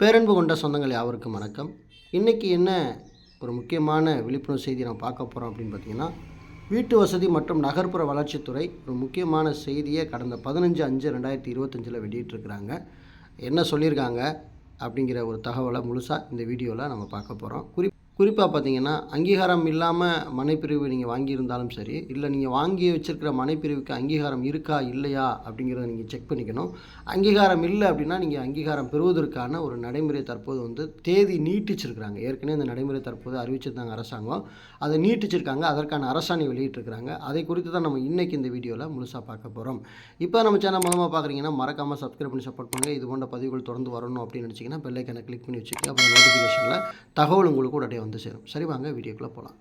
பேரன்பு கொண்ட சொந்தங்கள் யாவருக்கும் வணக்கம். இன்றைக்கி என்ன ஒரு முக்கியமான விழிப்புணர்வு செய்தி நம்ம பார்க்க போகிறோம் அப்படின்னு பார்த்தீங்கன்னா வீட்டு வசதி மற்றும் நகர்ப்புற வளர்ச்சித்துறை ஒரு முக்கியமான செய்தியை கடந்த பதினஞ்சு அஞ்சு ரெண்டாயிரத்தி இருபத்தஞ்சில் வெளியிட்டிருக்கிறாங்க. என்ன சொல்லியிருக்காங்க அப்படிங்கிற ஒரு தகவலை முழுசாக இந்த வீடியோவில் நம்ம பார்க்க போகிறோம் குறி குறிப்பாக பார்த்தீங்கன்னா அங்கீகாரம் இல்லாமல் மனைப்பிரிவு நீங்கள் வாங்கியிருந்தாலும் சரி இல்லை நீங்கள் வாங்கி வச்சுருக்கிற மனைப்பிரிவுக்கு அங்கீகாரம் இருக்கா இல்லையா அப்படிங்கிறத நீங்கள் செக் பண்ணிக்கணும். அங்கீகாரம் இல்லை அப்படின்னா நீங்கள் அங்கீகாரம் பெறுவதற்கான ஒரு நடைமுறை தற்போது வந்து தேதி நீட்டிச்சிருக்கிறாங்க. ஏற்கனவே இந்த நடைமுறை தற்போது அறிவிச்சிருந்தாங்க அரசாங்கம். அதை நீட்டிச்சிருக்காங்க. அதற்கான அரசாணை வெளியிட்டிருக்கிறாங்க. அதை குறித்து தான் நம்ம இன்றைக்கி இந்த வீடியோவில் முழுசாக பார்க்க போகிறோம் இப்போ நம்ம சேனல் மூலமாக பார்க்குறீங்கன்னா மறக்காமல் சப்ஸ்கிரைப் பண்ணி சப்போர்ட் பண்ணுங்கள் இது போன்ற பதிவுகள் தொடர்ந்து வரணும் அப்படின்னு நினச்சிங்கன்னா பெல்லைக்கான கிளிக் பண்ணி வச்சுக்கோங்க. அப்புறம் நோட்டிஃபிகேஷனில் தகவல் உங்களுக்கு உடனே வந்து சேரும். சரி வாங்க வீடியோக்குள்ளே போகலாம்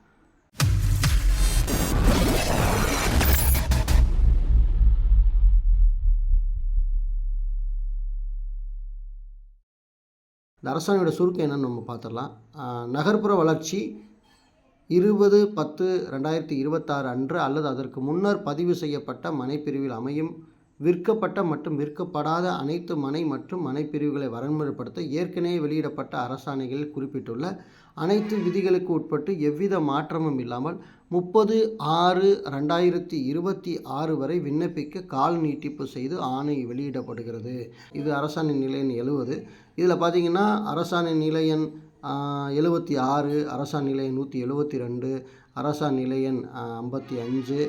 இந்த அரசாணையோட சுருக்கம் என்னன்னு நம்ம பார்த்துடலாம். நகர்ப்புற வளர்ச்சி இருபது பத்து ரெண்டாயிரத்தி இருபத்தாறு அன்று அல்லது அதற்கு முன்னர் பதிவு செய்யப்பட்ட மனைப்பிரிவில் அமையும் விற்கப்பட்ட மற்றும் விற்கப்படாத அனைத்து மனை மற்றும் மனைப்பிரிவுகளை வரன்முறைப்படுத்த ஏற்கனவே வெளியிடப்பட்ட அரசாணைகளில் குறிப்பிட்டுள்ள அனைத்து விதிகளுக்கு உட்பட்டு எவ்வித மாற்றமும் இல்லாமல் முப்பது ஆறு ரெண்டாயிரத்தி இருபத்தி ஆறு வரை விண்ணப்பிக்க கால் நீட்டிப்பு செய்து ஆணை வெளியிடப்படுகிறது. இது அரசாணை நிலையன் எழுவது. இதில் பார்த்தீங்கன்னா அரசாணை நிலையன் எழுபத்தி ஆறு அரசாணை நிலையன் நூற்றி எழுபத்தி ரெண்டு அரசாணை நிலையன் ஐம்பத்தி அஞ்சு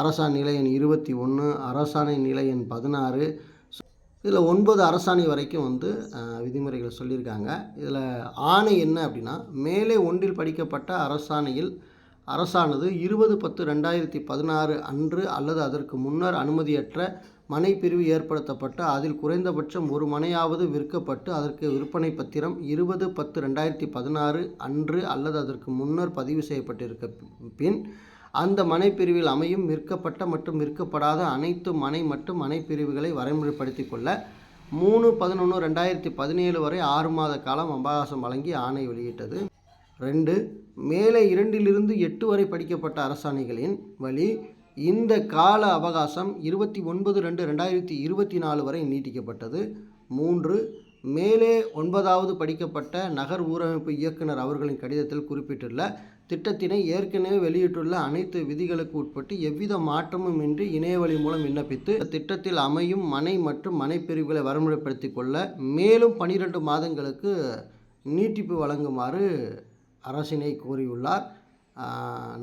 அரசாணை நிலையன் இருபத்தி ஒன்று அரசாணை நிலையன் பதினாறு. இதில் ஒன்பது அரசாணை வரைக்கும் வந்து விதிமுறைகளை விதிமுறைகள் சொல்லியிருக்காங்க. இதில் ஆணை என்ன அப்படின்னா மேலே ஒன்றில் படிக்கப்பட்ட அரசாணையில் அரசானது இருபது பத்து ரெண்டாயிரத்தி பதினாறு அன்று அல்லது அதற்கு முன்னர் அனுமதியற்ற மனைப்பிரிவு ஏற்படுத்தப்பட்டு அதில் குறைந்தபட்சம் ஒரு மனையாவது விற்கப்பட்டு அதற்கு விற்பனை பத்திரம் இருபது பத்து ரெண்டாயிரத்தி பதினாறு அன்று அல்லது அதற்கு முன்னர் பதிவு செய்யப்பட்டிருக்க பின் அந்த மனைப்பிரிவில் அமையும் விற்கப்பட்ட மற்றும் விற்கப்படாத அனைத்து மனை மற்றும் மனைப்பிரிவுகளை வரைமுறைப்படுத்தி கொள்ள மூணு பதினொன்று ரெண்டாயிரத்தி பதினேழு வரை ஆறு மாத காலம் அவகாசம் வழங்கி ஆணை வெளியிட்டது. ரெண்டு மேலே இரண்டிலிருந்து எட்டு வரை படிக்கப்பட்ட அரசாணைகளின் வழி இந்த கால அவகாசம் இருபத்தி ஒன்பது ரெண்டு ரெண்டாயிரத்தி இருபத்தி நாலு வரை நீட்டிக்கப்பட்டது. மூன்று மேலே ஒன்பதாவது படிக்கப்பட்ட நகர் ஊரமைப்பு இயக்குனர் அவர்களின் கடிதத்தில் குறிப்பிட்டுள்ள திட்டத்தினை ஏற்கனவே வெளியிட்டுள்ள அனைத்து விதிகளுக்கு உட்பட்டு எவ்வித மாற்றமும் இன்றி இணையவழி மூலம் விண்ணப்பித்து திட்டத்தில் அமையும் மனை மற்றும் மனைப்பிரிவுகளை வரமுறைப்படுத்தி கொள்ள மேலும் பனிரெண்டு மாதங்களுக்கு நீட்டிப்பு வழங்குமாறு அரசினை கோரியுள்ளார்.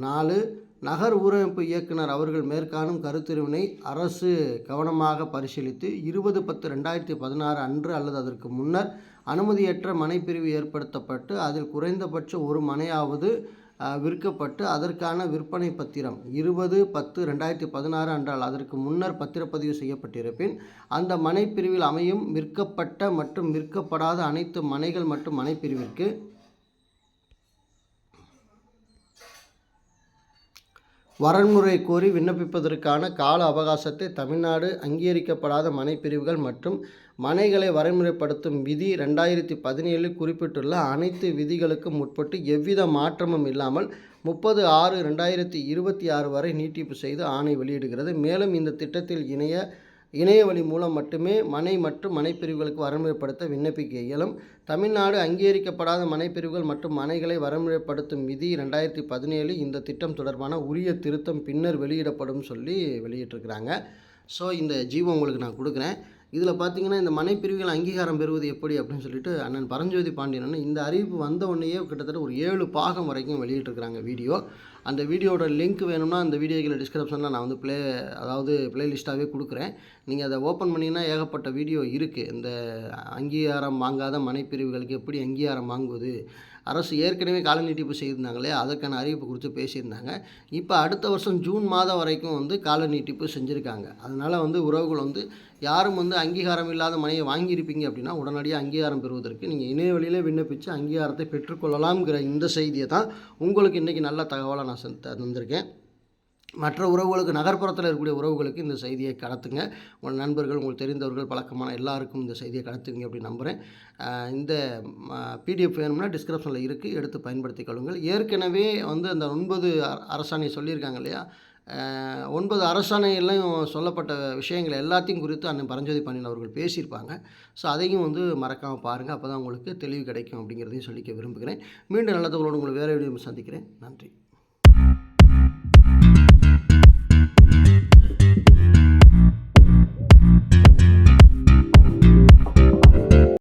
நாலு நகர் ஊரமைப்பு இயக்குனர் அவர்கள் மேற்காணும் கருத்துருவினை அரசு கவனமாக பரிசீலித்து இருபது பத்து ரெண்டாயிரத்தி பதினாறு அன்று அல்லது அதற்கு முன்னர் அனுமதியற்ற மனைப்பிரிவு ஏற்படுத்தப்பட்டு அதில் குறைந்தபட்ச ஒரு மனையாவது விற்கப்பட்டு அதற்கான விற்பனை பத்திரம் இருபது பத்து ரெண்டாயிரத்தி பதினாறு அன்றால் அதற்கு முன்னர் பத்திரப்பதிவு செய்யப்பட்டிருப்பின் அந்த மனைப்பிரிவில் அமையும் விற்கப்பட்ட மற்றும் விற்கப்படாத அனைத்து மனைகள் மற்றும் மனைப்பிரிவிற்கு வரன்முறை கோரி விண்ணப்பிப்பதற்கான கால அவகாசத்தை தமிழ்நாடு அங்கீகரிக்கப்படாத மனைப்பிரிவுகள் மற்றும் மனைகளை வரைமுறைப்படுத்தும் விதி ரெண்டாயிரத்தி பதினேழில் குறிப்பிட்டுள்ள அனைத்து விதிகளுக்கும் உட்பட்டு எவ்வித மாற்றமும் இல்லாமல் முப்பது ஆறு ரெண்டாயிரத்தி இருபத்தி ஆறு வரை நீட்டிப்பு செய்து ஆணை வெளியிடுகிறது. மேலும் இந்த திட்டத்தில் இணைய இணைய வழி மூலம் மட்டுமே மனை மற்றும் மனைப்பிரிவுகளுக்கு வரமுறைப்படுத்த விண்ணப்பிக்க இயலும். தமிழ்நாடு அங்கீகரிக்கப்படாத மனைப்பிரிவுகள் மற்றும் மனைகளை வரமுறைப்படுத்தும் விதி ரெண்டாயிரத்தி பதினேழு இந்த திட்டம் தொடர்பான உரிய திருத்தம் பின்னர் வெளியிடப்படும் சொல்லி வெளியிட்டிருக்கிறாங்க. ஸோ இந்த ஜீவோ உங்களுக்கு நான் கொடுக்குறேன். இதில் பார்த்தீங்கன்னா இந்த மனைப்பிரிவுகள் அங்கீகாரம் பெறுவது எப்படி அப்படின்னு சொல்லிட்டு அண்ணன் பரஞ்சோதி பாண்டியன் இந்த அறிவிப்பு வந்த உடனேயே கிட்டத்தட்ட ஒரு ஏழு பாகம் வரைக்கும் வெளியிட்டிருக்கிறாங்க வீடியோ. அந்த வீடியோட லிங்க் வேணும்னா அந்த வீடியோக்களை டிஸ்கிரிப்ஷனில் நான் வந்து ப்ளே அதாவது ப்ளேலிஸ்ட்டாகவே கொடுக்குறேன். நீங்கள் அதை ஓப்பன் பண்ணிங்கன்னா ஏகப்பட்ட வீடியோ இருக்குது இந்த அங்கீகாரம் வாங்காத மனைப்பிரிவுகளுக்கு எப்படி அங்கீகாரம் வாங்குவது அரசு ஏற்கனவே கால நீட்டிப்பு செய்திருந்தாங்களே அதற்கான அறிவிப்பு குறித்து பேசியிருந்தாங்க. இப்போ அடுத்த வருஷம் ஜூன் மாதம் வரைக்கும் வந்து கால நீட்டிப்பு செஞ்சுருக்காங்க. அதனால் வந்து உறவுகள் வந்து யாரும் வந்து அங்கீகாரம் இல்லாத மனையை வாங்கியிருப்பீங்க அப்படின்னா உடனடியாக அங்கீகாரம் பெறுவதற்கு நீங்கள் இணையவழியிலே விண்ணப்பித்து அங்கீகாரத்தை பெற்றுக்கொள்ளலாம்ங்கிற இந்த செய்தியை தான் உங்களுக்கு இன்றைக்கி நல்ல தகவலை நான் தந்திருக்கேன். மற்ற உறவுகளுக்கு நகர்ப்புறத்தில் இருக்கக்கூடிய உறவுகளுக்கு இந்த செய்தியை கடத்துங்க. உங்கள் நண்பர்கள் உங்களுக்கு தெரிந்தவர்கள் பழக்கமான எல்லாருக்கும் இந்த செய்தியை கடத்துங்க அப்படின்னு நம்புகிறேன் இந்த பிடிஎஃப் வேணும்னா டிஸ்கிரிப்ஷனில் இருக்குது எடுத்து பயன்படுத்தி கொள்ளுங்கள். ஏற்கனவே வந்து அந்த ஒன்பது அரசாணை சொல்லியிருக்காங்க இல்லையா? ஒன்பது அரசாணையிலையும் சொல்லப்பட்ட விஷயங்கள் எல்லாத்தையும் குறித்து அண்ணன் பரஞ்சோதி பாண்டியன் அவர்கள் பேசியிருப்பாங்க. ஸோ அதையும் வந்து மறக்காமல் பாருங்கள் அப்போ தான் உங்களுக்கு தெளிவு கிடைக்கும் அப்படிங்கிறதையும் சொல்லிக்க விரும்புகிறேன். மீண்டும் நல்ல உங்களை வேறு வீடியோ சந்திக்கிறேன். நன்றி. you